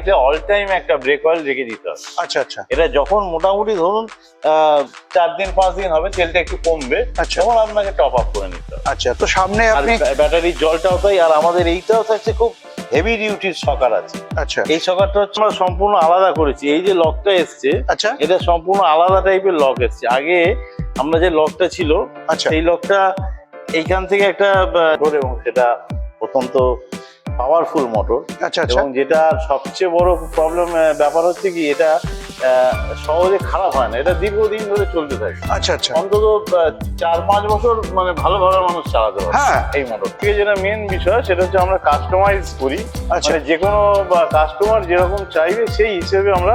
এটা all time একটা brake oil রেখে দিতে হবে। আচ্ছা আচ্ছা। এটা যখন মোটামুটি ধরুন চার দিন পাঁচ দিন হবে তেলটা একটু কমবে আচ্ছা। তখন আপনাকে টপ আপ করে নিতে হবে। আচ্ছা তো সামনে আপনি ব্যাটারির জলটাও তাই আর আমাদের এইটাও থাকছে খুব হেভি ডিউটির সকার আছে। আচ্ছা। এই সকারটা হচ্ছে আমরা সম্পূর্ণ আলাদা করেছি। এই যে লকটা এসছে আচ্ছা। এটা সম্পূর্ণ আলাদা টাইপের লক এসছে। আগে আমরা যে লকটা ছিল আচ্ছা। এই লকটা এইখান থেকে একটা মোটর এবং সেটা অত্যন্ত পাওয়ারফুল মোটর আচ্ছা আচ্ছা। এবং যেটা সবচেয়ে বড় প্রবলেম ব্যাপার হচ্ছে কি এটা সহজে খারাপ হয় না। এটা দীর্ঘদিন ধরে চলতে থাকে। আচ্ছা আচ্ছা। অন্তত চার পাঁচ বছর মানে ভালো ভালো মানুষ চালাতে পারে হ্যাঁ। এই মোটর থেকে যেটা মেন বিষয় সেটা হচ্ছে আমরা কাস্টমাইজ করি। আচ্ছা। মানে যে কোনো কাস্টমার যেরকম চাইবে সেই হিসেবে আমরা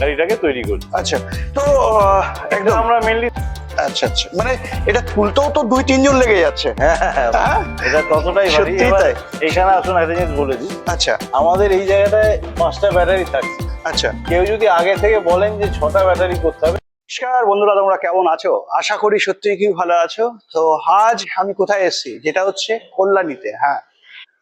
গাড়িটাকে তৈরি করি। আচ্ছা। তো একদম। আমরা মেনলি আচ্ছা আচ্ছা। মানে এটা তুলতেও তো দুই তিনজন লেগে যাচ্ছে। হ্যাঁ এটা ততটাই ভারী। সত্যিই এবার তাই। এখানে আসুন একটা জিনিস বলে দিই। আচ্ছা। আমাদের এই জায়গাটায় পাঁচটা ব্যাটারি থাকছে। আচ্ছা। কেউ যদি আগে থেকে বলেন যে ছটা ব্যাটারি করতে হবে। নমস্কার বন্ধুরা তোমরা কেমন আছো? আশা করি সত্যি কি ভালো আছো। তো আজ আমি কোথায় এসেছি? যেটা হচ্ছে কল্যাণীতে হ্যাঁ।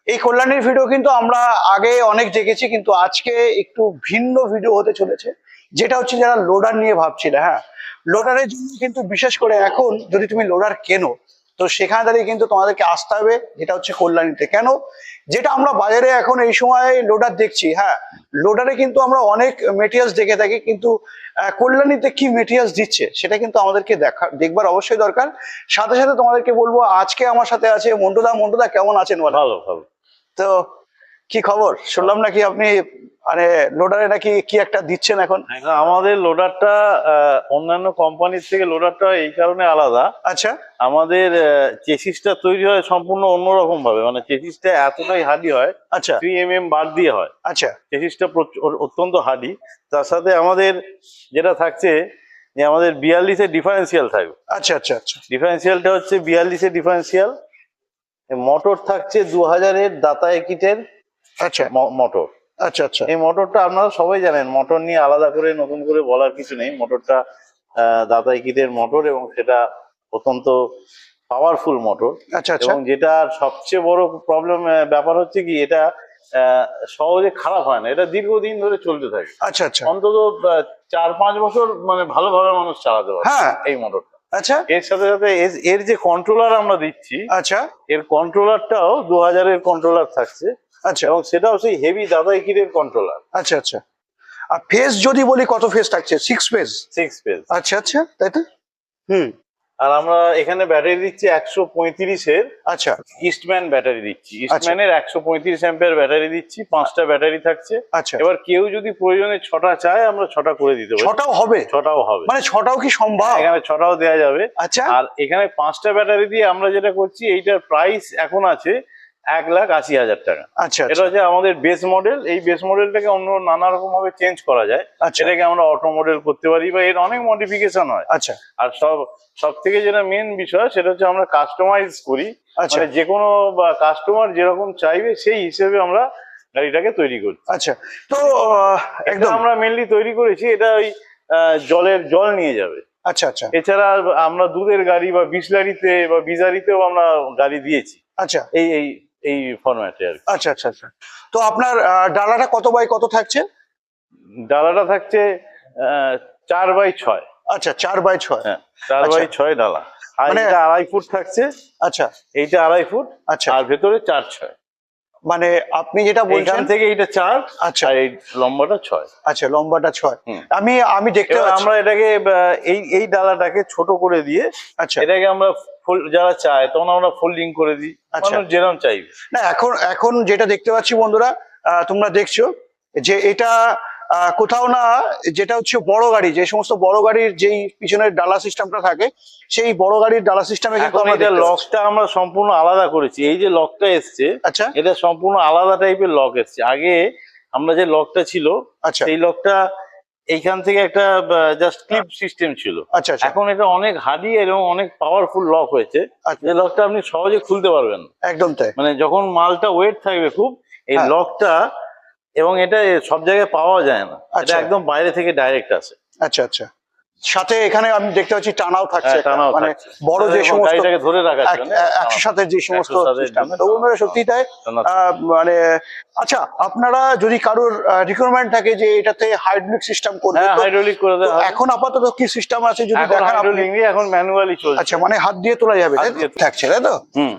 এই কল্যাণীর ভিডিও কিন্তু আমরা আগে অনেক দেখেছি কিন্তু আজকে একটু ভিন্ন ভিডিও হতে চলেছে। যেটা হচ্ছে যারা লোডার নিয়ে ভাবছিলে হ্যাঁ? লোডারের জন্য কিন্তু বিশেষ করে এখন যদি তুমি লোডার কেনো তো সেখানে দাঁড়িয়ে কিন্তু তোমাদেরকে আসতে হবে যেটা হচ্ছে কল্যাণীতে। কেন? যেটা আমরা বাজারে এখন এই সময় লোডার দেখছি হ্যাঁ? লোডারে কিন্তু আমরা অনেক মেটেরিয়ালস দেখে থাকি কিন্তু কল্যাণীতে কি মেটেরিয়ালস দিচ্ছে সেটা কিন্তু আমাদেরকে দেখা দেখবার অবশ্যই দরকার। সাথে সাথে তোমাদেরকে বলব আজকে আমার সাথে আছে মন্টুদা। মন্টুদা কেমন আছেন ভালো ভালো। তো কি খবর? শুনলাম নাকি আপনি মানে লোডারে নাকি কি একটা দিচ্ছেন এখন? এখন আমাদের লোডারটা অন্যান্য কোম্পানির থেকে লোডারটা এই কারণে আলাদা। আচ্ছা। আমাদের চেসিসটা তৈরি হয় সম্পূর্ণ অন্যরকম ভাবে মানে চেসিসটা এতটাই হার্ডি হয় আচ্ছা। থ্রি এম এম বার দিয়ে হয়। আচ্ছা। চেসিসটা অত্যন্ত হার্ডি তার সাথে আমাদের যেটা থাকছে যে আমাদের বিয়াল্লিশে ডিফারেন্সিয়াল থাকবে। আচ্ছা আচ্ছা আচ্ছা। ডিফারেন্সিয়ালটা হচ্ছে বিয়াল্লিশে ডিফারেন্সিয়াল মোটর থাকছে দু হাজারের দাতা কিটের আচ্ছা। মোটর আচ্ছা আচ্ছা। এই মোটরটা আপনারা সবাই জানেন মোটর নিয়ে আলাদা করে নতুন করে বলার কিছু নেই। মোটরটা দাদাই কিটের মোটর এবং সেটা অত্যন্ত পাওয়ারফুল মোটর। আচ্ছা আচ্ছা। এবং যেটা সবচেয়ে বড় প্রবলেম ব্যাপার হচ্ছে কি এটা সহজে খারাপ হয় না। এটা দীর্ঘদিন ধরে চলতে থাকে। আচ্ছা আচ্ছা। অন্তত চার পাঁচ বছর মানে ভালোভাবে মানুষ চালাতে পারে হ্যাঁ। এই মোটরটা। আচ্ছা। এর সাথে সাথে এর- এর যে কন্ট্রোলার আমরা দিচ্ছি আচ্ছা। এর কন্ট্রোলারটাও দু হাজারের কন্ট্রোলার থাকছে। আচ্ছা এবং সেটাও সেই হেভি দাদাই কিটের কন্ট্রোলার আচ্ছা আচ্ছা। আর ফেস যদি বলি কত ফেস থাকছে? সিক্স ফেস সিক্স পেজ আচ্ছা আচ্ছা তাই তো? হুম। আর আমরা এখানে ব্যাটারি দিচ্ছি একশো পঁয়ত্রিশের আচ্ছা। ইস্টম্যান ব্যাটারি দিচ্ছি। ইস্টম্যানের একশো পঁয়ত্রিশ অ্যাম্পের ব্যাটারি দিচ্ছি। পাঁচটা ব্যাটারি থাকছে। আচ্ছা। এবার কেউ যদি প্রয়োজনে ছটা চায় আমরা ছটা করে দিতে পারি। ছটাও হবে? ছটাও হবে। মানে ছটাও কি সম্ভব? এখানে ছটাও দেওয়া যাবে। আচ্ছা। আর এখানে পাঁচটা ব্যাটারি দিয়ে আমরা যেটা করছি এইটার প্রাইস এখন আছে এক লাখ আশি হাজার টাকা। আচ্ছা এটা আচ্ছা। হচ্ছে আমাদের বেস মডেল এই বেস মডেলটাকে অন্য নানা রকম ভাবে চেঞ্জ করা যায়। আচ্ছা। সেটাকে আমরা অটো মডেল করতে পারি বা এর অনেক মডিফিকেশন হয়। আচ্ছা। আর সব সব থেকে যেটা মেন বিষয় সেটা হচ্ছে আমরা কাস্টমাইজ করি। আচ্ছা। মানে যে কোনো কাস্টমার যেরকম চাইবে সেই হিসেবে আমরা গাড়িটাকে তৈরি করি। আচ্ছা। তো একদম একদম। আমরা মেনলি তৈরি করেছি এটা ওই জলের জল নিয়ে যাবে। আচ্ছা আচ্ছা। এছাড়া আমরা দুধের গাড়ি বা বিসলারিতে বা বিজারিতেও আমরা গাড়ি দিয়েছি। আচ্ছা। এই এই এই ফরম্যাটে আর কি। আচ্ছা আচ্ছা আচ্ছা। তো আপনার ডালাটা কত বাই কত থাকছে? ডালাটা থাকছে চার বাই ছয়। আচ্ছা চার বাই ছয়। হ্যাঁ চার আচ্ছা। বাই ছয় ডালা। আর মানে- এটা আড়াই ফুট থাকছে। আচ্ছা। এইটা আড়াই ফুট। আচ্ছা। আর ভেতরে চার ছয়। মানে আপনি যেটা বলছেন থেকে এটা চার আচ্ছা। আর এই লম্বাটা ছয়। আচ্ছা লম্বাটা ছয়। আমি আমি দেখতে আমরা এটাকে এই এই ডালাটাকে ছোট করে দিয়ে আচ্ছা। এটাকে আমরা যারা চায় তখন আমরা ফোল্ডিং করে দিই। আচ্ছা। যেরকম চাইবে। না এখন এখন যেটা দেখতে পাচ্ছি বন্ধুরা আহ, তোমরা দেখছ যে এটা কোথাও না যেটা হচ্ছে বড় গাড়ি যে সমস্ত বড় গাড়ির যেই পিছনের ডালা সিস্টেমটা থাকে সেই বড় গাড়ির ডালা সিস্টেমে কিন্তু এখন এটা লকটা আমরা সম্পূর্ণ আলাদা করেছি। এই যে লকটা এসছে আচ্ছা। এটা সম্পূর্ণ আলাদা টাইপের লক এসছে। আগে আমরা যে লকটা ছিল আচ্ছা। এই লকটা এইখান থেকে একটা জাস্ট ক্লিপ সিস্টেম ছিল। আচ্ছা আচ্ছা। এখন এটা অনেক হার্ডি এবং অনেক পাওয়ারফুল লক হয়েছে। আচ্ছা। যে লকটা আপনি সহজে খুলতে পারবেন। একদম তাই। মানে যখন মালটা ওয়েট থাকবে খুব এই হ্যাঁ। লকটা এবং এটা সব জায়গায় পাওয়া যায় না। এটা আচ্ছা। একদম বাইরে থেকে ডাইরেক্ট আসে। আচ্ছা আচ্ছা। সাথে এখানে আমি দেখতে পাচ্ছি টানাও থাকছে হ্যাঁ, মানে বড় যে সমস্ত ধরে রাখার জন্য। একশো সাথে যে সমস্ত বন্ধুরা সত্যি তাই? মানে আচ্ছা আপনারা যদি কারোর রিকোয়ারমেন্ট থাকে যে এটাতে হাইড্রোলিক সিস্টেম করবে হ্যাঁ হাইড্রোলিক করে তো দেওয়া এখন আপাতত কি সিস্টেম আছে যদি দেখান এখন ম্যানুয়ালি চলছে। আচ্ছা মানে হাত দিয়ে তোলা যাবে থাকছে তাই তো? হুম।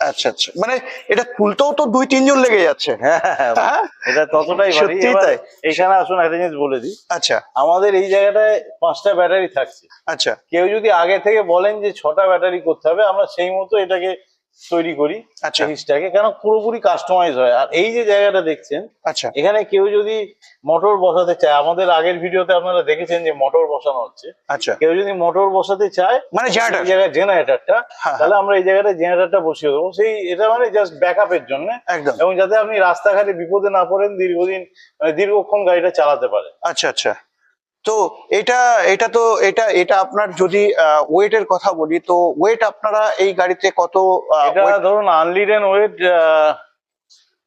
আচ্ছা আচ্ছা। মানে এটা খুলতেও তো দুই তিনজন লেগে যাচ্ছে। হ্যাঁ হ্যাঁ? এটা ততটাই তাই। এখানে আসুন একটা জিনিস বলে দিই। আচ্ছা। আমাদের এই জায়গাটায় পাঁচটা ব্যাটারি থাকছে। আচ্ছা। কেউ যদি আগে থেকে বলেন যে ছটা ব্যাটারি করতে হবে আমরা সেই মতো এটাকে তৈরি করি আচ্ছা। জিনিসটাকে কেন পুরোপুরি কাস্টমাইজ হয়। আর এই যে জায়গাটা দেখছেন আচ্ছা। এখানে কেউ যদি মোটর বসাতে চায় আমাদের আগের ভিডিওতে আপনারা দেখেছেন যে মোটর বসানো হচ্ছে। আচ্ছা। কেউ যদি মোটর বসাতে চায় মানে জায়গায় জেনারেটরটা হ্যাঁ। তাহলে আমরা এই জায়গাটা জেনারেটরটা বসিয়ে দেবো। সেই এটা মানে জাস্ট ব্যাকআপের জন্য। একদম। এবং যাতে আপনি রাস্তাঘাটে বিপদে না পড়েন দীর্ঘদিন মানে দীর্ঘক্ষণ গাড়িটা চালাতে পারেন। আচ্ছা আচ্ছা। তো এটা এটা তো এটা এটা আপনার যদি ওয়েটের কথা বলি তো ওয়েট আপনারা এই গাড়িতে কত ধরুন আনলিডেন ওয়েট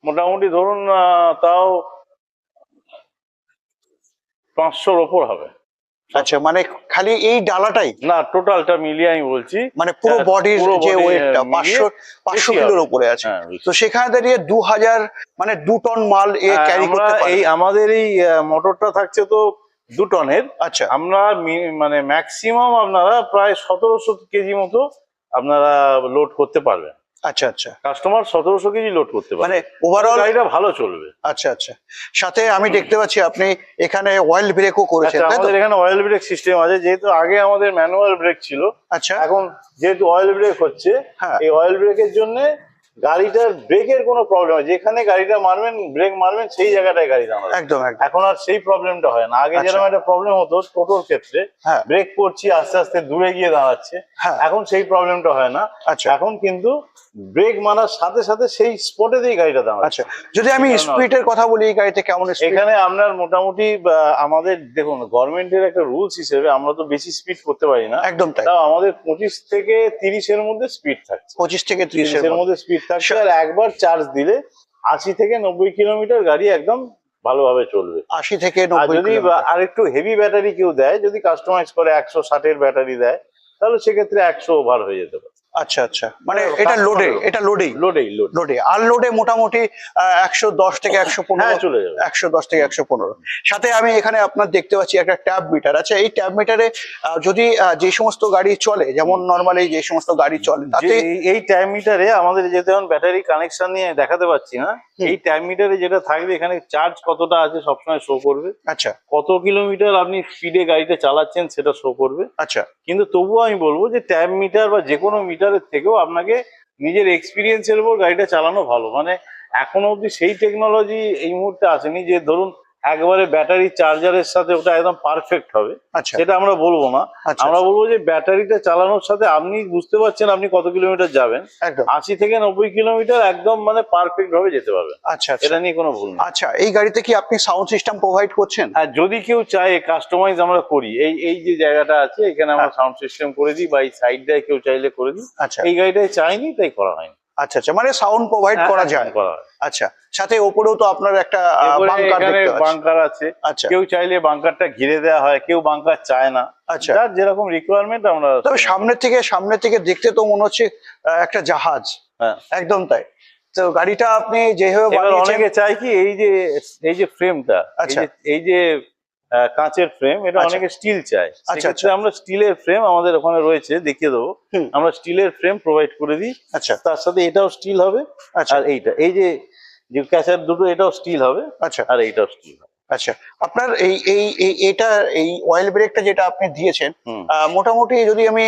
মোটামুটি ধরুন তাও পাঁচশোর ওপর হবে। আচ্ছা মানে খালি এই ডালাটাই? না টোটালটা মিলিয়ে আমি বলছি। মানে পুরো হ্যাঁ, বডির যে ওয়েটটা পাঁচশো পাঁচশো কিলোর উপরে আছে। হ্যাঁ, তো সেখানে দাঁড়িয়ে দু হাজার মানে দু টন মাল এ হ্যাঁ, ক্যারি করতে এই আমাদের এই মোটরটা থাকছে তো দু টনের। আচ্ছা। আমরা মানে ম্যাক্সিমাম আপনারা প্রায় সতেরোশো কেজি মতো আপনারা লোড করতে পারবেন। আচ্ছা আচ্ছা। কাস্টমার সতেরোশো কেজি লোড করতে মানে ওভারঅল গাড়িটা ভালো চলবে। আচ্ছা আচ্ছা। সাথে আমি দেখতে পাচ্ছি আপনি এখানে অয়েল ব্রেকও করেছেন আচ্ছা আমাদের এখানে অয়েল ব্রেক সিস্টেম আছে। যেহেতু আগে আমাদের ম্যানুয়াল ব্রেক ছিল আচ্ছা। এখন যেহেতু অয়েল ব্রেক হচ্ছে হ্যাঁ। এই অয়েল ব্রেকের জন্য গাড়িটার ব্রেকের কোনো প্রবলেম হয়। যেখানে গাড়িটা মারবেন ব্রেক মারবেন সেই জায়গাটায় গাড়ি দাঁড়াবে একদম এখন আর সেই প্রবলেমটা হয় না। আগে আচ্ছা। যেরকম একটা প্রবলেম হতো টোটোর ক্ষেত্রে হ্যাঁ। ব্রেক করছি আস্তে আস্তে দূরে গিয়ে দাঁড়াচ্ছে। হ্যাঁ। এখন সেই প্রবলেমটা হয় না। আচ্ছা। এখন কিন্তু ব্রেক মারার সাথে সাথে সেই স্পটে স্পটেতেই গাড়িটা দাঁড়াচ্ছে। আচ্ছা। যদি আমি স্পিডের কথা বলি এই গাড়িতে কেমন এখানে আপনার মোটামুটি আমাদের দেখুন গভর্নমেন্টের একটা রুলস হিসেবে আমরা তো বেশি স্পিড করতে পারি না। একদম তাই। আমাদের পঁচিশ থেকে তিরিশের মধ্যে স্পিড থাকছে। পঁচিশ থেকে তিরিশের মধ্যে। স্পিড আর একবার চার্জ দিলে আশি থেকে নব্বই কিলোমিটার গাড়ি একদম ভালোভাবে চলবে। আশি থেকে যদি আর একটু হেভি ব্যাটারি কেউ দেয় যদি কাস্টমাইজ করে একশো ষাটের ব্যাটারি দেয় তাহলে সেক্ষেত্রে একশো ওভার হয়ে যেতে পারে। আচ্ছা আচ্ছা। মানে এটা লোডে এটা লোডেই লোডেই লোডে আর লোডে মোটামুটি একশো দশ থেকে একশো হ্যাঁ পনেরো চলে যাবে। একশো দশ থেকে একশো পনেরো। সাথে আমি এখানে আপনার দেখতে পাচ্ছি একটা ট্যাব মিটার আছে। এই ট্যাব মিটারে যদি যে সমস্ত গাড়ি চলে যেমন নর্মালি যে সমস্ত গাড়ি চলে তাতে এই- টাইম মিটারে আমাদের যেহেতু এখন ব্যাটারি কানেকশন নিয়ে দেখাতে পাচ্ছি না এই টাইম মিটারে যেটা থাকবে এখানে চার্জ কতটা আছে সবসময় শো করবে। আচ্ছা। কত কিলোমিটার আপনি স্পিডে গাড়িটা চালাচ্ছেন সেটা শো করবে। আচ্ছা। কিন্তু তবুও আমি বলব যে ট্যাব মিটার বা যে কোনো মিটারের থেকেও আপনাকে নিজের এক্সপিরিয়েন্সের উপর গাড়িটা চালানো ভালো। মানে এখনও অবধি সেই টেকনোলজি এই মুহূর্তে আসেনি যে ধরুন একবারে ব্যাটারি চার্জারের সাথে ওটা একদম পারফেক্ট হবে। আচ্ছা। সেটা আমরা বলব না। আচ্ছা আমরা বলব যে ব্যাটারিটা চালানোর সাথে আপনি বুঝতে পারছেন আপনি কত কিলোমিটার যাবেন। আশি থেকে নব্বই কিলোমিটার একদম মানে পারফেক্ট ভাবে যেতে পারবেন। আচ্ছা আচ্ছা। এটা নিয়ে কোনো ভুল নেই আচ্ছা এই গাড়িতে কি আপনি সাউন্ড সিস্টেম প্রোভাইড করছেন? আর যদি কেউ চায় কাস্টমাইজ আমরা করি। এই এই যে জায়গাটা আছে এখানে আমরা হ্যাঁ। সাউন্ড সিস্টেম করে দিই বা এই সাইড সাইডটায় কেউ চাইলে করে দিই। আচ্ছা। এই গাড়িটায় চাইনি তাই করা হয়নি। আচ্ছা আচ্ছা মানে সাউন্ড প্রোভাইড করা হ্যাঁ, যায়। হয়। আচ্ছা সাথে ওপরেও তো আপনার একটা বাংকার আছে। আচ্ছা। কেউ চাইলে বাংকারটা ঘিরে দেওয়া হয় কেউ বাংকার চায় না। আচ্ছা। যার যেরকম রিকোয়ারমেন্ট আমরা তবে সামনের থেকে সামনের থেকে দেখতে তো মনে হচ্ছে একটা জাহাজ। হ্যাঁ। একদম তাই। তো গাড়িটা আপনি যেভাবে অনেকে চায় কি এই যে এই যে ফ্রেমটা আচ্ছা। এই যে কাঁচের ফ্রেম এটা আচ্ছা। অনেকে স্টিল চায়। আচ্ছা, সেক্ষেত্রে আমরা স্টিলের ফ্রেম আমাদের ওখানে রয়েছে দেখিয়ে দেবো। আমরা স্টিলের ফ্রেম প্রোভাইড করে দিই। আচ্ছা। তার সাথে এটাও স্টিল হবে। আচ্ছা। আর এইটা এই যে যে ক্যাচার দুটো এটাও স্টিল হবে। আচ্ছা। আর এইটাও স্টিল হবে। আচ্ছা। আপনার এই এই এটা এই অয়েল ব্রেকটা যেটা আপনি দিয়েছেন মোটামুটি যদি আমি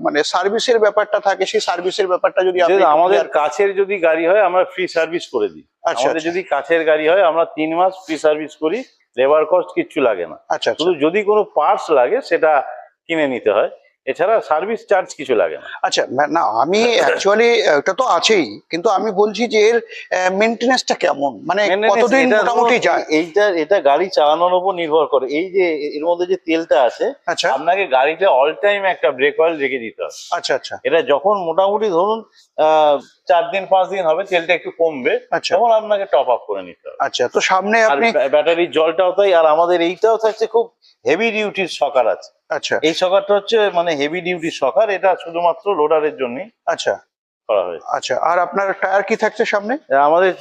মানে সার্ভিসের ব্যাপারটা থাকে সেই সার্ভিসের ব্যাপারটা যদি আমাদের কাছের যদি গাড়ি হয় আমরা ফ্রি সার্ভিস করে দিই। আচ্ছা, আচ্ছা। যদি কাছের গাড়ি হয় আমরা তিন মাস ফ্রি সার্ভিস করি। লেবার কস্ট কিচ্ছু লাগে না। আচ্ছা আচ্ছা। শুধু যদি কোনো পার্টস লাগে সেটা কিনে নিতে হয়। এছাড়া সার্ভিস চার্জ কিছু লাগে না। আচ্ছা না- আমি অ্যাকচুয়ালি ওটা তো আছেই কিন্তু আমি বলছি যে এর মেনটেনেন্সটা কেমন? মানে কতদিন মোটামুটি যায়? এইটা এটা গাড়ি চালানোর উপর নির্ভর করে। এই যে এর মধ্যে যে তেলটা আছে আচ্ছা। আপনাকে গাড়িতে অল টাইম একটা ব্রেক অয়েল রেখে দিতে হবে। আচ্ছা আচ্ছা। এটা যখন মোটামুটি ধরুন চার দিন পাঁচ দিন হবে তেলটা একটু কমবে। আচ্ছা। তখন আপনাকে টপ আপ করে নিতে হবে। আচ্ছা তো সামনে আপনি ব্যাটারির জলটাও তাই আর আমাদের এইটাও থাকছে খুব হেভি ডিউটির সকার আছে। আচ্ছা। এই সকারটা হচ্ছে মানে হেভি ডিউটির সকার এটা শুধুমাত্র লোডারের জন্যই আচ্ছা। করা হয়েছে। আচ্ছা আর আপনার টায়ার কি থাকছে সামনে? আমাদের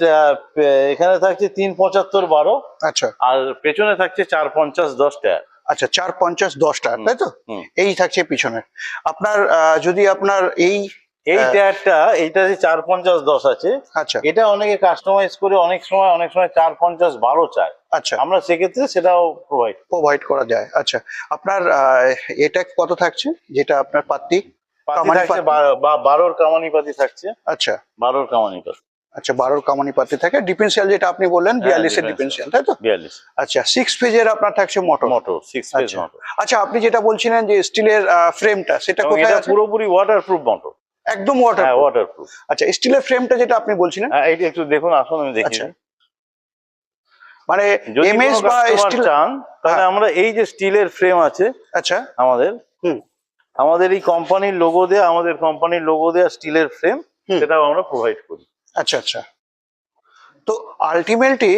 এখানে থাকছে তিন পঁচাত্তর বারো আচ্ছা। আর পেছনে থাকছে চার পঞ্চাশ দশ টায়ার আচ্ছা চার পঞ্চাশ দশ টায়ার তাই তো? এই থাকছে পিছনে আপনার যদি আপনার এই এই হ্যাঁ। টায়ারটা এইটা যে চার পঞ্চাশ দশ আছে আচ্ছা। এটা অনেকে কাস্টমাইজ করে অনেক সময় অনেক সময় চার পঞ্চাশ বারো চায়। আচ্ছা। আমরা সেক্ষেত্রে সেটাও প্রোভাইড প্রোভাইড করা যায়। আচ্ছা আপনার এটা কত থাকছে? যেটা আপনার পাত্তি বারোর কামানি পাতি থাকছে। আচ্ছা। বারোর কামানি পাতি। আচ্ছা বারোর কামানি পাতি থাকে। ডিফেন্সিয়াল যেটা আপনি বললেন হ্যাঁ, বিয়াল্লিশের। ডিফেন্সিয়াল তাই তো? বিয়াল্লিশ। আচ্ছা সিক্স পেজের আপনার থাকছে মোটর মোটর সিক্স আচ্ছা। মোটর আচ্ছা আপনি যেটা বলছিলেন যে স্টিলের ফ্রেমটা সেটা পুরোপুরি ওয়াটার প্রুফ মোটর একদম ওয়াটার হ্যাঁ ওয়াটার প্রুফ আচ্ছা স্টিলের ফ্রেমটা যেটা আপনি বলছিলেন? হ্যাঁ এইটা একটু দেখুন আসুন আমি দেখি আচ্ছা। মানে এমএস বা স্টিল চান তাহলে হ্যাঁ। আমরা এই যে স্টিলের ফ্রেম আছে আচ্ছা। আমাদের হুম। আমাদের এই কোম্পানির লোগো দেয়া আমাদের কোম্পানির লোগো দেয়া স্টিলের ফ্রেম সেটাও আমরা প্রোভাইড করি। আচ্ছা আচ্ছা। তো আলটিমেটলি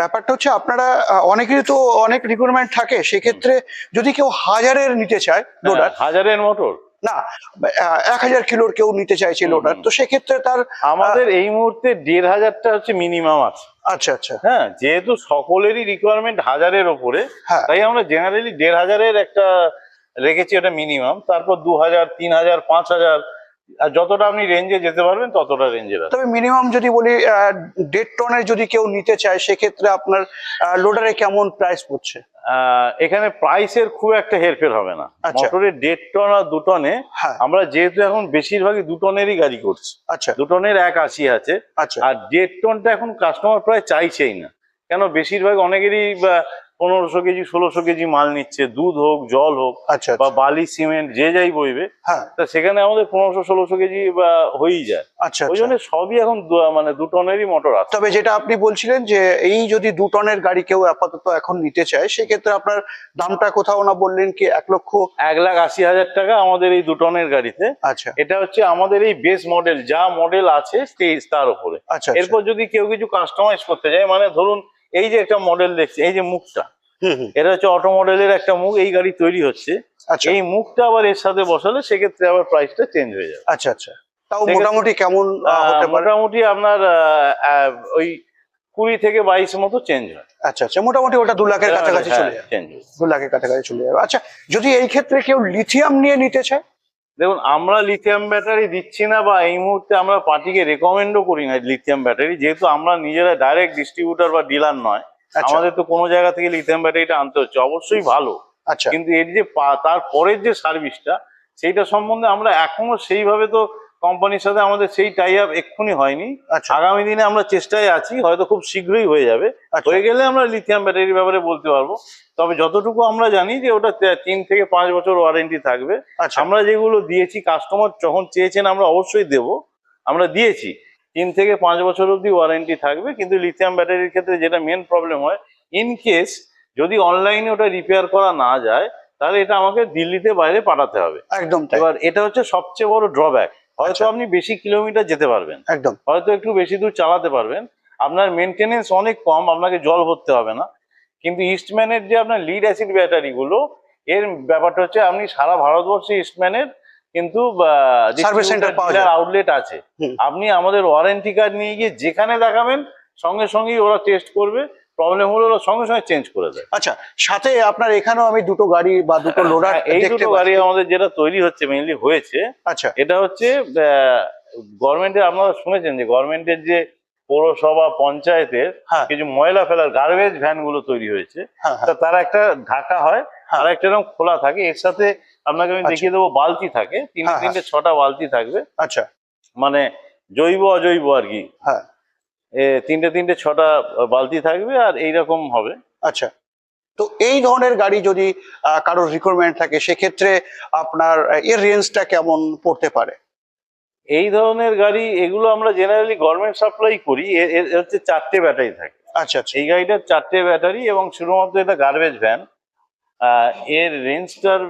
ব্যাপারটা হচ্ছে আপনারা অনেকেরই তো অনেক রিকোয়ারমেন্ট থাকে সেক্ষেত্রে যদি কেউ হাজারের নিতে চায় হ্যাঁ, হাজারের মোটর না এক হাজার কিলোর কেউ নিতে চাইছিল ওটা তো সেক্ষেত্রে তার আমাদের এই মুহূর্তে দেড় হাজারটা হচ্ছে মিনিমাম আছে। আচ্ছা আচ্ছা। হ্যাঁ যেহেতু সকলেরই রিকোয়ারমেন্ট হাজারের ওপরে হ্যাঁ। তাই আমরা জেনারেলি দেড় হাজারের একটা রেখেছি ওটা মিনিমাম তারপর দু হাজার তিন হাজার পাঁচ হাজার আর যতটা আপনি রেঞ্জে যেতে পারবেন ততটা রেঞ্জের তবে মিনিমাম যদি বলি দেড় টনের যদি কেউ নিতে চায় সেক্ষেত্রে আপনার লোডারে কেমন প্রাইস পড়ছে? এখানে প্রাইসের খুব একটা হেরফের হবে না। আচ্ছা। মোটরের দেড় টন আর দু টনে হ্যাঁ। আমরা যেহেতু এখন বেশিরভাগই দু টনেরই গাড়ি করছি। আচ্ছা। দু টনের এক আশি আছে। আচ্ছা। আর দেড় টনটা এখন কাস্টমার প্রায় চাইছেই না। কেন? বেশিরভাগ অনেকেরই পনেরোশো কেজি ষোলোশো কেজি মাল নিচ্ছে দুধ হোক জল হোক আচ্ছা বা বালি সিমেন্ট যে যাই বইবে হ্যাঁ। তা সেখানে আমাদের পনেরোশো ষোলোশো কেজি বা হয়েই যায়। আচ্ছা ওই আচ্ছা। জন্য সবই এখন মানে দু টনেরই মোটর আছে। তবে যেটা আপনি বলছিলেন যে এই যদি দু টনের গাড়ি কেউ আপাতত এখন নিতে চায় সেক্ষেত্রে আপনার দামটা কোথাও না বললেন কি এক লক্ষ? এক লাখ আশি হাজার টাকা আমাদের এই দু টনের গাড়িতে। আচ্ছা। এটা হচ্ছে আমাদের এই বেস মডেল যা মডেল আছে তার উপরে। আচ্ছা আচ্ছা। এরপর যদি কেউ কিছু কাস্টমাইজ করতে চায় মানে ধরুন এই যে একটা মডেল দেখছি এই যে মুখটা এটা হচ্ছে অটো মডেলের একটা মুখ এই গাড়ি তৈরি হচ্ছে। আচ্ছা। এই মুখটা আবার এর সাথে বসালে সেক্ষেত্রে আবার প্রাইসটা চেঞ্জ হয়ে যাবে। আচ্ছা আচ্ছা। তাও মোটামুটি কেমন মোটামুটি আপনার ওই কুড়ি থেকে বাইশ মতো চেঞ্জ হয়। আচ্ছা আচ্ছা। মোটামুটি ওটা দু লাখের কাছাকাছি হ্যাঁ, চলে হয় দু লাখের কাছাকাছি চলে যাবে। আচ্ছা যদি এই ক্ষেত্রে কেউ লিথিয়াম নিয়ে নিতে চায়? দেখুন আমরা লিথিয়াম ব্যাটারি দিচ্ছি না বা এই মুহূর্তে আমরা পার্টিকে রেকমেন্ডও করি না লিথিয়াম ব্যাটারি যেহেতু আমরা নিজেরা ডাইরেক্ট ডিস্ট্রিবিউটার বা ডিলার নয়। আচ্ছা। আমাদের তো কোনো জায়গা থেকে লিথিয়াম ব্যাটারিটা আনতে হচ্ছে অবশ্যই ভালো। আচ্ছা। কিন্তু এর যে পা- তার পরের যে সার্ভিসটা সেইটা সম্বন্ধে আমরা এখনও সেইভাবে তো কোম্পানির সাথে আমাদের সেই টাই আপ এক্ষুনি হয়নি। আচ্ছা। আগামী দিনে আমরা চেষ্টায় আছি হয়তো খুব শীঘ্রই হয়ে যাবে। আচ্ছা। হয়ে গেলে আমরা লিথিয়াম ব্যাটারির ব্যাপারে বলতে পারব। তবে যতটুকু আমরা জানি যে ওটা তিন থেকে পাঁচ বছর ওয়ারেন্টি থাকবে। আচ্ছা। আমরা যেগুলো দিয়েছি কাস্টমার যখন চেয়েছেন আমরা অবশ্যই দেব। আমরা দিয়েছি। তিন থেকে পাঁচ বছর অব্দি ওয়ারেন্টি থাকবে কিন্তু লিথিয়াম ব্যাটারির ক্ষেত্রে যেটা মেন প্রবলেম হয় ইন কেস যদি অনলাইনে ওটা রিপেয়ার করা না যায় তাহলে এটা আমাকে দিল্লিতে বাইরে পাঠাতে হবে। একদম এবার এটা হচ্ছে সবচেয়ে বড় ড্রব্যাক হয়তো আচ্ছা। আপনি বেশি কিলোমিটার যেতে পারবেন। একদম। হয়তো একটু বেশি দূর চালাতে পারবেন। আপনার মেনটেনেন্স অনেক কম আপনাকে জল ভরতে হবে না। কিন্তু ইস্টম্যানের যে আপনার লিড অ্যাসিড ব্যাটারিগুলো এর ব্যাপারটা হচ্ছে আপনি সারা ভারতবর্ষে ইস্টম্যানের কিন্তু। আউটলেট আছে। আপনি আমাদের ওয়ারেন্টি কার্ড নিয়ে গিয়ে যেখানে দেখাবেন সঙ্গে সঙ্গেই ওরা টেস্ট করবে। প্রবলেম হলে সঙ্গে সঙ্গে চেঞ্জ করে দেয়। আচ্ছা সাথে আপনার এখানেও আমি দুটো গাড়ি বা দুটো লোডার হ্যাঁ, এই দুটো গাড়ি আমাদের যেটা তৈরি হচ্ছে মেইনলি হয়েছে আচ্ছা। এটা হচ্ছে গভর্নমেন্টের আপনারা শুনেছেন যে গভর্নমেন্টের যে পৌরসভা পঞ্চায়েতের হ্যাঁ। কিছু ময়লা ফেলার গার্বেজ ভ্যানগুলো তৈরি হয়েছে হ্যাঁ তা তার একটা ঢাকা হয় হ্যাঁ। আর একটা এরকম খোলা থাকে এর সাথে আপনাকে আমি আচ্ছা। দেখিয়ে দেবো বালতি থাকে তিনটে হ্যাঁ, তিনটে ছটা বালতি থাকবে। আচ্ছা। মানে জৈব অজৈব আর কি। হ্যাঁ। তিনটে তিনটে ছটা বালতি থাকবে আর এইরকম হবে। আচ্ছা। তো এই ধরনের গাড়ি যদি কারোর রিকোয়ারমেন্ট থাকে সেক্ষেত্রে আপনার এর রেঞ্জটা কেমন পড়তে পারে? এই ধরনের গাড়ি এগুলো আমরা জেনারেলি গভর্নমেন্ট সাপ্লাই করি এর এর হচ্ছে চারটে ব্যাটারি থাকে। আচ্ছা আচ্ছা। এই গাড়িটার চারটে ব্যাটারি এবং শুধুমাত্র এটা গার্বেজ ভ্যান এর রেঞ্জটার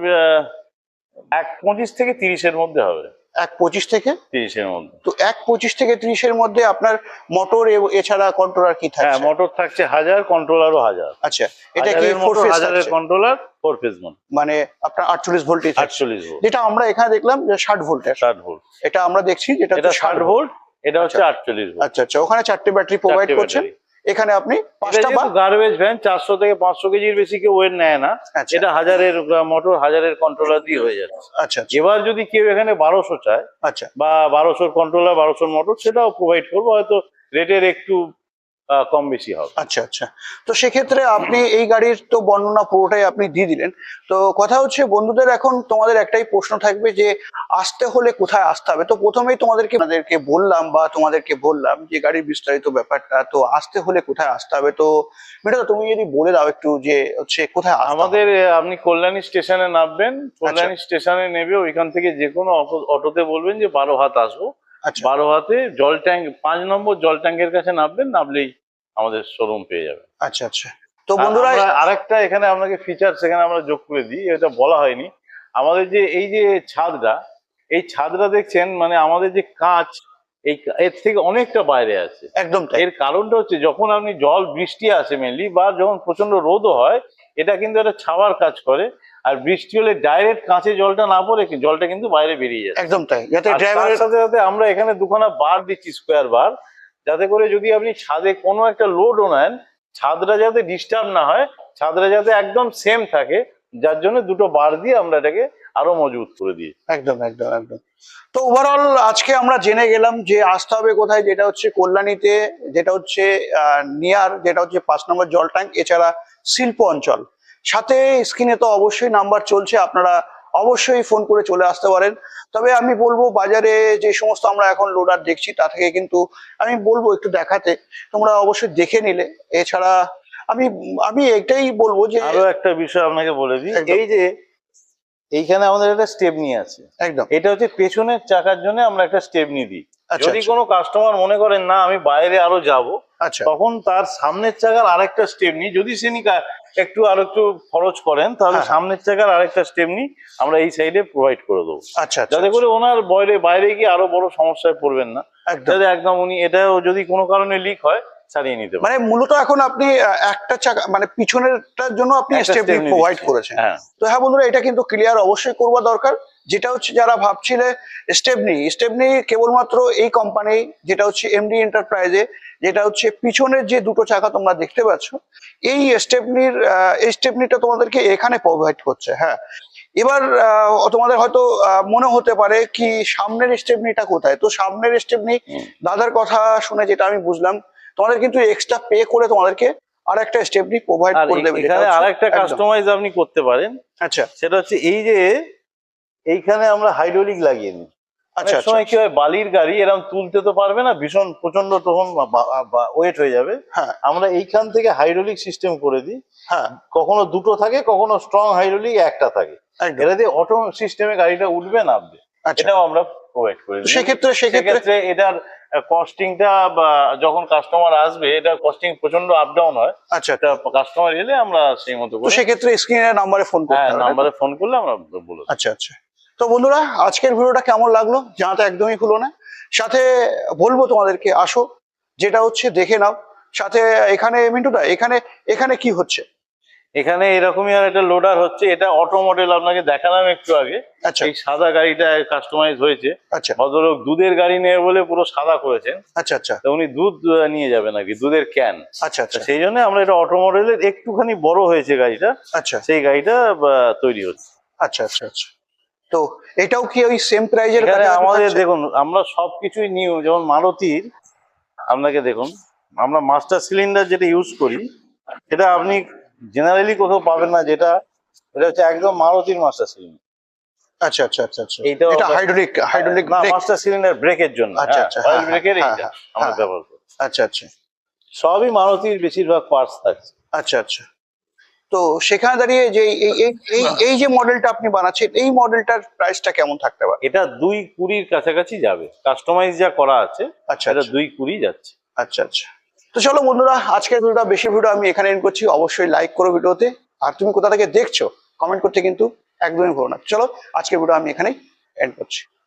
এক পঁচিশ থেকে তিরিশের মধ্যে হবে। এক পঁচিশ থেকে? তিরিশের মধ্যে। তো এক পঁচিশ থেকে ত্রিশের মধ্যে আপনার মোটর এছাড়া কন্ট্রোলার কি হ্যাঁ থাকছে? মোটর থাকছে হাজার কন্ট্রোলারও হাজার। আচ্ছা এটা কি হাজারের ফোর ফেজ হাজারের কন্ট্রোলার ফোর ফেজ মানে আপনার আটচল্লিশ ভোল্টেজ আটচল্লিশ ভোল্ট যেটা আমরা এখানে দেখলাম যে ষাট ভোল্টের ষাট ভোল্ট এটা আমরা দেখছি যেটা ষাট ভোল্ট এটা হচ্ছে আটচল্লিশ ভোল্ট আচ্ছা আচ্ছা ওখানে চারটে ব্যাটারি প্রোভাইড করছেন এখানে আপনি পাঁচটা বা গার্বেজ ভ্যান চারশো থেকে পাঁচশো কেজির বেশি কেউ ওয়েট নেয় না। আচ্ছা। এটা হাজারের মোটর হাজারের কন্ট্রোলার দিয়ে হয়ে যাচ্ছে। আচ্ছা আচ্ছা। এবার যদি কেউ এখানে বারোশো চায় আচ্ছা। বা বারোশোর কন্ট্রোলার বারোশোর মোটর সেটাও প্রোভাইড করব। হয়তো রেটের একটু কম বেশি হবে। আচ্ছা আচ্ছা। তো সেক্ষেত্রে আপনি এই গাড়ির তো বর্ণনা পুরোটাই আপনি দিয়ে দিলেন। তো কথা হচ্ছে বন্ধুদের এখন তোমাদের একটাই প্রশ্ন থাকবে যে আসতে হলে কোথায় আসতে হবে? তো প্রথমেই তোমাদেরকে আমাদেরকে বললাম বা তোমাদেরকে বললাম যে গাড়ির বিস্তারিত ব্যাপারটা তো আসতে হলে কোথায় আসতে হবে? তো মেয়েটা তুমি যদি বলে দাও একটু যে হচ্ছে কোথায় আমাদের আপনি কল্যাণী স্টেশনে নামবেন কল্যাণী স্টেশনে নেবে ওইখান থেকে যে কোনো অটো- অটোতে বলবেন যে বারো হাত আসব। আচ্ছা বারো হাতে জল ট্যাঙ্ক পাঁচ নম্বর জল ট্যাঙ্কের কাছে নামবেন নামলেই আমাদের শোরুম পেয়ে যাবে আচ্ছা আচ্ছা। তো বন্ধুরা আরেকটা এখানে আপনাকে ফিচার সেখানে আমরা যোগ করে দিই এটা বলা হয়নি। আমাদের যে এই যে ছাদটা এই ছাদটা দেখছেন মানে আমাদের যে কাঁচ এই এর থেকে অনেকটা বাইরে আছে। একদম এর কারণটা হচ্ছে যখন আপনি জল বৃষ্টি আসে মেনলি বা যখন প্রচণ্ড রোদও হয় এটা কিন্তু একটা ছাওয়ার কাজ করে। আর বৃষ্টি হলে ডাইরেক্ট কাঁচে জলটা না পড়ে কি- জলটা কিন্তু বাইরে বেরিয়ে যায়। একদম তাই। যাতে ড্রাইভারের সাথে সাথে আমরা এখানে দুখানা বার দিচ্ছি স্কোয়ার বার যাতে করে যদি আপনি ছাদে কোনো একটা লোডও নেন ছাদটা যাতে ডিস্টার্ব না হয় ছাদটা যাতে একদম সেম থাকে যার জন্য দুটো বার দিয়ে আমরা এটাকে আরও মজবুত করে দিই একদম একদম একদম। তো ওভারঅল আজকে আমরা জেনে গেলাম যে আসতে হবে কোথায় যেটা হচ্ছে কল্যাণীতে যেটা হচ্ছে নিয়ার যেটা হচ্ছে পাঁচ নম্বর জল ট্যাঙ্ক এছাড়া শিল্প অঞ্চল। সাথে স্ক্রিনে তো অবশ্যই নাম্বার চলছে আপনারা অবশ্যই ফোন করে চলে আসতে পারেন। তবে আমি বলব বাজারে যে সমস্ত আমরা এখন লোডার দেখছি তা থেকে কিন্তু আমি বলব একটু দেখাতে। তোমরা অবশ্যই দেখে নিলে। এছাড়া আমি আমি এটাই বলব যে আরও একটা বিষয় আপনাকে বলে দিই। এই যে এইখানে আমাদের একটা স্টেপনি আছে। একদম। এটা হচ্ছে পেছনের চাকার জন্য আমরা একটা স্টেপনি দিই। আচ্ছা যদি আচ্ছা, কোনো কাস্টমার মনে করেন না আমি বাইরে আরও যাব আচ্ছা। তখন তার সামনের চাকার আরেকটা স্টেপ নিই। যদি সে একটু আর একটু খরচ করেন তাহলে হ্যাঁ। সামনের চাকার আরেকটা স্টেপ নিই। আমরা এই সাইডে প্রোভাইড করে দেবো। আচ্ছা যাতে করে ওনার বাইরে বাইরে গিয়ে আরও বড় সমস্যায় পড়বেন না। যাতে একদম উনি এটাও যদি কোনো কারণে লিক হয় সারিয়ে নিতে মানে মূলত এখন আপনি একটা চাকা মানে পিছনেরটার জন্য আপনি স্টেপনি প্রোভাইড। করেছেন। হ্যাঁ। তো হ্যাঁ বন্ধুরা এটা কিন্তু ক্লিয়ার অবশ্যই করবা দরকার। যেটা হচ্ছে যারা ভাবছিলে স্টেপনি স্টেপনি কেবলমাত্র এই কোম্পানি যেটা হচ্ছে এমডি এন্টারপ্রাইজে যেটা হচ্ছে পিছনের যে দুটো চাকা তোমরা দেখতে পাচ্ছ এই স্টেপনির এই স্টেপনিটা তোমাদেরকে এখানে প্রোভাইড করছে। হ্যাঁ। এবার আহ, তোমাদের হয়তো আহ, মনে হতে পারে কি সামনের স্টেপনিটা কোথায়? তো সামনের স্টেপনি দাদার কথা শুনে যেটা আমি বুঝলাম তোমাদের কিন্তু এক্সট্রা পে করে তোমাদেরকে আর একটা স্টেপনি প্রোভাইড করে দেবে এখানে আরেকটা কাস্টমাইজ আপনি করতে পারেন। আচ্ছা। সেটা হচ্ছে এই যে এইখানে আমরা হাইড্রোলিক লাগিয়ে আচ্ছা আচ্ছা। সময় কি হয় বালির গাড়ি এরকম তুলতে তো পারবে না ভীষণ প্রচণ্ড তখন ওয়েট হয়ে যাবে। হ্যাঁ। আমরা এইখান থেকে হাইড্রোলিক সিস্টেম করে দিই। হ্যাঁ। কখনো দুটো থাকে কখনো স্ট্রং হাইড্রোলিক একটা থাকে। এটা দিয়ে অটো সিস্টেমে গাড়িটা উঠবে নামবে। আচ্ছা। এটাও আমরা প্রোভাইড করে সেক্ষেত্রে সেক্ষেত্রে এটার কস্টিংটা যখন কাস্টমার আসবে এটা কস্টিং প্রচণ্ড আপ ডাউন হয়। আচ্ছা। কাস্টমার এলে আমরা সেই মতো তো করে সেক্ষেত্রে স্ক্রিনের নাম্বারে ফোন করতে হ্যাঁ নাম্বারে ফোন করলে আমরা বলব আচ্ছা আচ্ছা। তো বন্ধুরা আজকের ভিডিওটা কেমন লাগল জানাতে একদমই ভুলো না। সাথে বলব তোমাদেরকে আসো যেটা হচ্ছে দেখে নাও। সাথে এখানে মিন্টুদা এখানে এখানে কি হচ্ছে? এখানে এরকমই আর একটা লোডার হচ্ছে এটা অটো মডেল আপনাকে দেখালাম একটু আগে। আচ্ছা। এই সাদা গাড়িটা কাস্টমাইজ হয়েছে। আচ্ছা। ভদ্রলোক দুধের গাড়ি নেবে বলে পুরো সাদা করেছেন। আচ্ছা আচ্ছা। তো উনি দুধ নিয়ে যাবেন আর কি দুধের ক্যান আচ্ছা আচ্ছা। সেই জন্য আমরা এটা অটো মডেলের একটুখানি বড় হয়েছে গাড়িটা। আচ্ছা। সেই গাড়িটা তৈরি হচ্ছে। আচ্ছা আচ্ছা আচ্ছা। তো এটাও কি ওই সেম প্রাইজের আমাদের দেখুন আমরা সবকিছুই নিউ যেমন মারুতির আপনাকে দেখুন আমরা মাস্টার সিলিন্ডার যেটা ইউজ করি সেটা আপনি জেনারেলি কোথাও পাবেন না যেটা এটা হচ্ছে একদম মারুতির মাস্টার সিলিন্ডার আচ্ছা আচ্ছা আচ্ছা আচ্ছা। এইটাও এটা হাইড্রোলিক হাইড্রোলিক না মাস্টার সিলিন্ডার ব্রেকের জন্য। আচ্ছা, আচ্ছা, অয়েল হ্যাঁ, ব্রেকের হ্যাঁ, এইটা হ্যাঁ, আমরা হ্যাঁ। ব্যবহার করি। আচ্ছা আচ্ছা। সবই মারুতির বেশিরভাগ পার্টস থাকছে। আচ্ছা আচ্ছা। তো সেখানে দাঁড়িয়ে যে এই এই এই এই যে মডেলটা আপনি বানাচ্ছেন এই মডেলটার প্রাইসটা কেমন থাকতে পারে? এটা দুই কুড়ির কাছাকাছি যাবে। কাস্টমাইজ যা করা আছে আচ্ছা এটা আচ্ছা। দুই কুড়ি যাচ্ছে। আচ্ছা আচ্ছা। তো চলো বন্ধুরা, আজকের ভিডিওটা, বেশি ভিডিও আমি এখানে এন্ড করছি। অবশ্যই লাইক করো ভিডিওতে। আর তুমি কোথা থেকে দেখছ কমেন্ট করতে কিন্তু একদমই ভুলো না। চলো, আজকের ভিডিও আমি এখানেই এন্ড করছি।